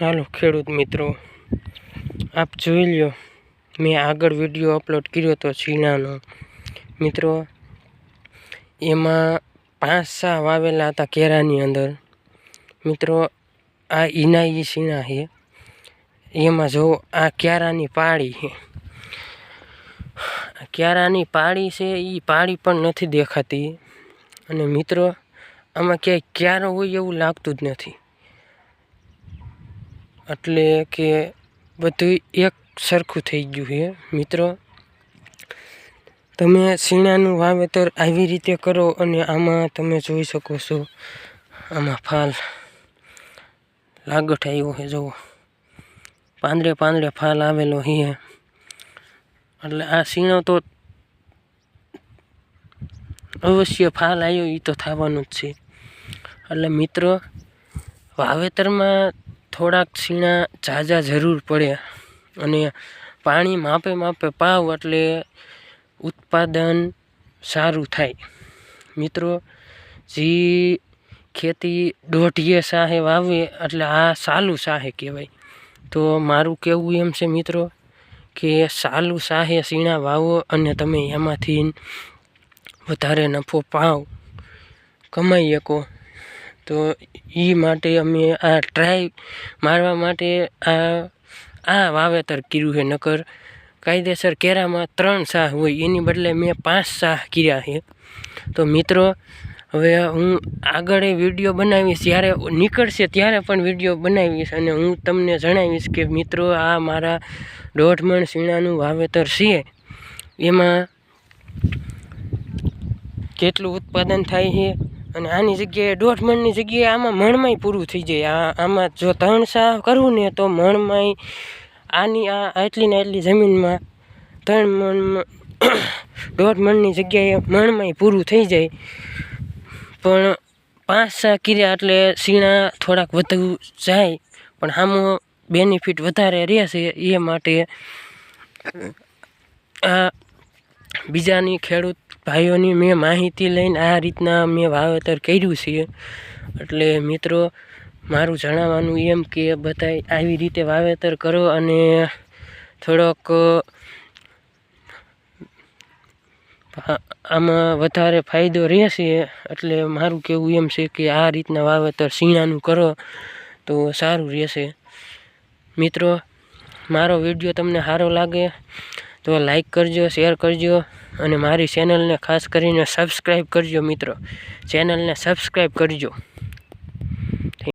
હાલો ખેડૂત મિત્રો, આપ જોઈ લ્યો, મેં આગળ વીડિયો અપલોડ કર્યો હતો છીણાનો મિત્રો, એમાં પાંચ સા વાવેલા હતા કેરાની અંદર. મિત્રો, આ ઈનાઈ સીણા છે. એમાં જો આ ક્યારાની પાળી છે. ક્યારાની પાળી છે એ પાળી પણ નથી દેખાતી. અને મિત્રો, આમાં ક્યાંય ક્યારો હોય એવું લાગતું જ નથી. એટલે કે બધું એક સરખું થઈ ગયું છે, મિત્રો. તમે શીણાનું વાવેતર આવી રીતે કરો અને આમાં તમે જોઈ શકો છો, આમાં ફાલ લાગઠ આવ્યો છે, જુઓ. પાંદડે પાંદડે ફાલ આવેલો છે. એટલે આ શીણો તો અવશ્ય ફાલ આવ્યો એ તો થવાનું જ છે. એટલે મિત્રો, વાવેતરમાં થોડાક છીણા ઝાઝા જરૂર પડે અને પાણી માપે માપે પાવ એટલે ઉત્પાદન સારું થાય. મિત્રો, જે ખેતી દોઢીએ સાહે વાવે એટલે આ સાલું સાહે કહેવાય. તો મારું કહેવું એમ છે મિત્રો કે સાલું સાહે સીણા વાવો અને તમે એમાંથી વધારે નફો પાવ કમાઈ શકો. તો એ માટે અમે આ ટ્રાય મારવા માટે આ આ વાવેતર કર્યું છે. નકર કાયદેસર કેરામાં ત્રણ શાહ હોય, એની બદલે મેં પાંચ શાહ કર્યા છે. તો મિત્રો, હવે હું આગળ એ વીડિયો બનાવીશ. જ્યારે નીકળશે ત્યારે પણ વીડિયો બનાવીશ અને હું તમને જણાવીશ કે મિત્રો, આ મારા દોઢ મણ શીણાનું વાવેતર છે. એમાં કેટલું ઉત્પાદન થાય છે? અને આની જગ્યાએ દોઢ મણની જગ્યાએ આમાં મણમાંય પૂરું થઈ જાય. આ આમાં જો ત્રણ સા કરવું ને તો મણમાંય આની આ આટલી ને આટલી જમીનમાં ત્રણ મણ દોઢ મણની જગ્યાએ મણમાંય પૂરું થઈ જાય. પણ પાંચ સા કર્યા એટલે સીણા થોડાક વધુ જાય. પણ આમાં બેનિફિટ વધારે રહેશે એ માટે આ બીજાની ખેડૂત ભાઈઓની મેં માહિતી લઈને આ રીતના મેં વાવેતર કર્યું છે. એટલે મિત્રો, મારું જણાવવાનું એમ કે બધાય આવી રીતે વાવેતર કરો અને થોડોક આમાં વધારે ફાયદો રહેશે. એટલે મારું કહેવું એમ છે કે આ રીતના વાવેતર શીણાનું કરો તો સારું રહેશે. મિત્રો, મારો વીડિયો તમને સારો લાગે તો લાઈક કરજો, શેર કરજો. અને મારી ચેનલને ખાસ કરીને સબસ્ક્રાઈબ કરજો મિત્રો. ચેનલને સબસ્ક્રાઈબ કરજો.